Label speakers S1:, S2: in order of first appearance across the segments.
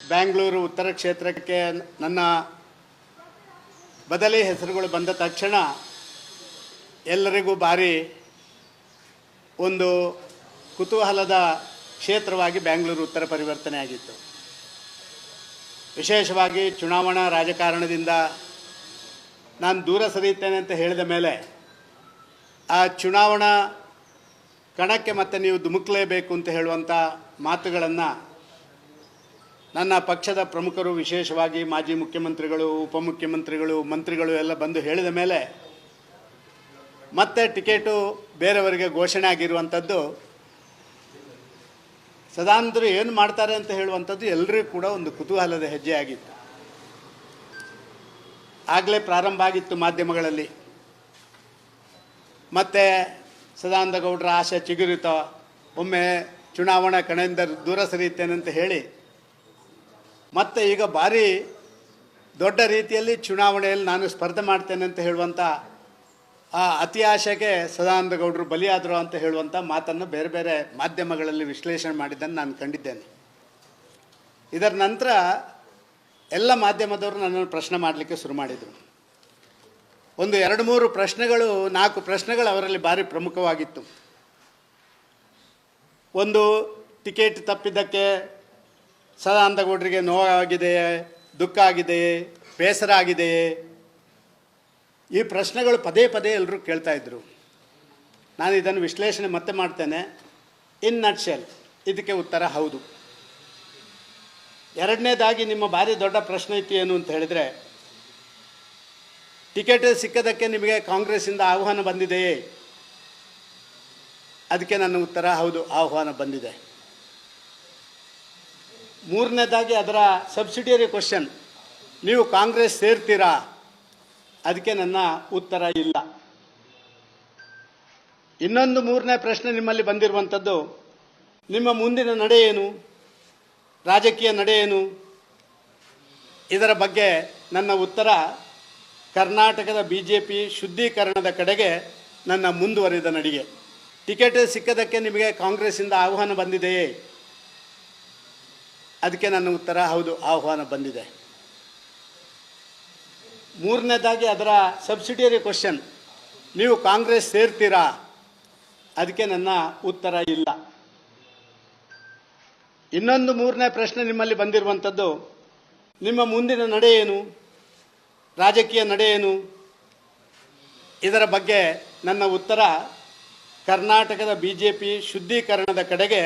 S1: ಬ್ಯಾಂಗ್ಳೂರು ಉತ್ತರ ಕ್ಷೇತ್ರಕ್ಕೆ ನನ್ನ ಬದಲಿ ಹೆಸರುಗಳು ಬಂದ ತಕ್ಷಣ ಎಲ್ಲರಿಗೂ ಭಾರಿ ಒಂದು ಕುತೂಹಲದ ಕ್ಷೇತ್ರವಾಗಿ ಬ್ಯಾಂಗ್ಳೂರು ಉತ್ತರ ಪರಿವರ್ತನೆ ಆಗಿತ್ತು. ವಿಶೇಷವಾಗಿ ಚುನಾವಣಾ ರಾಜಕಾರಣದಿಂದ ನಾನು ದೂರ ಸರಿಯುತ್ತೇನೆ ಅಂತ ಹೇಳಿದ ಮೇಲೆ ಆ ಚುನಾವಣಾ ಕಣಕ್ಕೆ ಮತ್ತೆ ನೀವು ಧುಮುಕ್ಲೇಬೇಕು ಅಂತ ಹೇಳುವಂಥ ಮಾತುಗಳನ್ನು ನನ್ನ ಪಕ್ಷದ ಪ್ರಮುಖರು ವಿಶೇಷವಾಗಿ ಮಾಜಿ ಮುಖ್ಯಮಂತ್ರಿಗಳು, ಉಪಮುಖ್ಯಮಂತ್ರಿಗಳು, ಮಂತ್ರಿಗಳು ಎಲ್ಲ ಬಂದು ಹೇಳಿದ ಮೇಲೆ ಮತ್ತೆ ಟಿಕೆಟು ಬೇರೆಯವರಿಗೆ ಘೋಷಣೆ ಆಗಿರುವಂಥದ್ದು, ಸದಾನಂದರು ಏನು ಮಾಡ್ತಾರೆ ಅಂತ ಹೇಳುವಂಥದ್ದು ಎಲ್ಲರಿಗೂ ಕೂಡ ಒಂದು ಕುತೂಹಲದ ಹೆಜ್ಜೆ ಆಗಿತ್ತು ಆಗಲೇ ಪ್ರಾರಂಭ ಆಗಿತ್ತು ಮಾಧ್ಯಮಗಳಲ್ಲಿ. ಮತ್ತು ಸದಾನಂದ ಗೌಡರ ಆಶೆ ಚಿಗುರಿತ, ಒಮ್ಮೆ ಚುನಾವಣಾ ಕಣದಿಂದ ದೂರ ಸರಿಯುತ್ತೇನೆ ಅಂತ ಹೇಳಿ ಮತ್ತು ಈಗ ಭಾರಿ ದೊಡ್ಡ ರೀತಿಯಲ್ಲಿ ಚುನಾವಣೆಯಲ್ಲಿ ನಾನು ಸ್ಪರ್ಧೆ ಮಾಡ್ತೇನೆ ಅಂತ ಹೇಳುವಂಥ ಆ ಅತಿ ಆಶೆಗೆ ಸದಾನಂದ ಗೌಡರು ಬಲಿಯಾದರು ಅಂತ ಹೇಳುವಂಥ ಮಾತನ್ನು ಬೇರೆ ಬೇರೆ ಮಾಧ್ಯಮಗಳಲ್ಲಿ ವಿಶ್ಲೇಷಣೆ ಮಾಡಿದ್ದನ್ನು ನಾನು ಕಂಡಿದ್ದೇನೆ. ಇದರ ನಂತರ ಎಲ್ಲ ಮಾಧ್ಯಮದವರು ನನ್ನನ್ನು ಪ್ರಶ್ನೆ ಮಾಡಲಿಕ್ಕೆ ಶುರು ಮಾಡಿದರು. ಒಂದು ಎರಡು ಮೂರು ಪ್ರಶ್ನೆಗಳು, ನಾಲ್ಕು ಪ್ರಶ್ನೆಗಳು ಅವರಲ್ಲಿ ಭಾರಿ ಪ್ರಮುಖವಾಗಿತ್ತು. ಒಂದು ಟಿಕೆಟ್ ತಪ್ಪಿದ್ದಕ್ಕೆ ಸದಾನಂದ ಗೌಡರಿಗೆ ನೋವಾಗಿದೆಯೇ ದುಃಖ ಆಗಿದೆಯೇ, ಬೇಸರ ಆಗಿದೆಯೇ? ಈ ಪ್ರಶ್ನೆಗಳು ಪದೇ ಪದೇ ಎಲ್ಲರೂ ಕೇಳ್ತಾ ಇದ್ದರು ನಾನು ಇದನ್ನು ವಿಶ್ಲೇಷಣೆ ಮತ್ತೆ ಮಾಡ್ತೇನೆ. ಇನ್ ನಟ್ ಶೆಲ್ ಇದಕ್ಕೆ ಉತ್ತರ ಹೌದು. ಎರಡನೇದಾಗಿ ನಿಮ್ಮ ಭಾರಿ ದೊಡ್ಡ ಪ್ರಶ್ನೆ ಇತ್ತು ಏನು ಅಂತ ಹೇಳಿದರೆ, ಟಿಕೆಟ್ ಸಿಕ್ಕದಕ್ಕೆ ನಿಮಗೆ ಕಾಂಗ್ರೆಸ್ಸಿಂದ ಆಹ್ವಾನ ಬಂದಿದೆಯೇ? ಅದಕ್ಕೆ ನನ್ನ ಉತ್ತರ ಹೌದು, ಆಹ್ವಾನ ಬಂದಿದೆ. ಮೂರನೇದಾಗಿ ಅದರ ಸಬ್ಸಿಡಿಯರಿ ಕ್ವಶನ್ ನೀವು ಕಾಂಗ್ರೆಸ್ ಸೇರ್ತೀರಾ? ಅದಕ್ಕೆ ನನ್ನ ಉತ್ತರ ಇಲ್ಲ. ಇನ್ನೊಂದು ಮೂರನೇ ಪ್ರಶ್ನೆ ನಿಮ್ಮಲ್ಲಿ ಬಂದಿರುವಂಥದ್ದು, ನಿಮ್ಮ ಮುಂದಿನ ನಡೆ ಏನು? ರಾಜಕೀಯ ನಡೆ ಏನು? ಇದರ ಬಗ್ಗೆ ನನ್ನ ಉತ್ತರ, ಕರ್ನಾಟಕದ ಬಿ ಜೆ ಪಿ ಶುದ್ಧೀಕರಣದ ಕಡೆಗೆ ನನ್ನ ಮುಂದುವರಿದ ನಡಿಗೆ. ಟಿಕೆಟ್ ಸಿಕ್ಕದಕ್ಕೆ ನಿಮಗೆ ಕಾಂಗ್ರೆಸ್ಸಿಂದ ಆಹ್ವಾನ ಬಂದಿದೆಯೇ? ಅದಕ್ಕೆ ನನ್ನ ಉತ್ತರ, ಹೌದು, ಆಹ್ವಾನ ಬಂದಿದೆ. ಮೂರನೇದಾಗಿ ಅದರ ಸಬ್ಸಿಡಿಯರಿ ಕ್ವಶನ್ ನೀವು ಕಾಂಗ್ರೆಸ್ ಸೇರ್ತೀರಾ? ಅದಕ್ಕೆ ನನ್ನ ಉತ್ತರ ಇಲ್ಲ. ಇನ್ನೊಂದು ಮೂರನೇ ಪ್ರಶ್ನೆ ನಿಮ್ಮಲ್ಲಿ ಬಂದಿರುವಂಥದ್ದು, ನಿಮ್ಮ ಮುಂದಿನ ನಡೆ ಏನು? ರಾಜಕೀಯ ನಡೆ ಏನು? ಇದರ ಬಗ್ಗೆ ನನ್ನ ಉತ್ತರ, ಕರ್ನಾಟಕದ ಬಿ ಜೆ ಪಿ ಶುದ್ಧೀಕರಣದ ಕಡೆಗೆ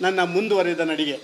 S1: ನನ್ನ ಮುಂದುವರಿದ ನಡಿಗೆ.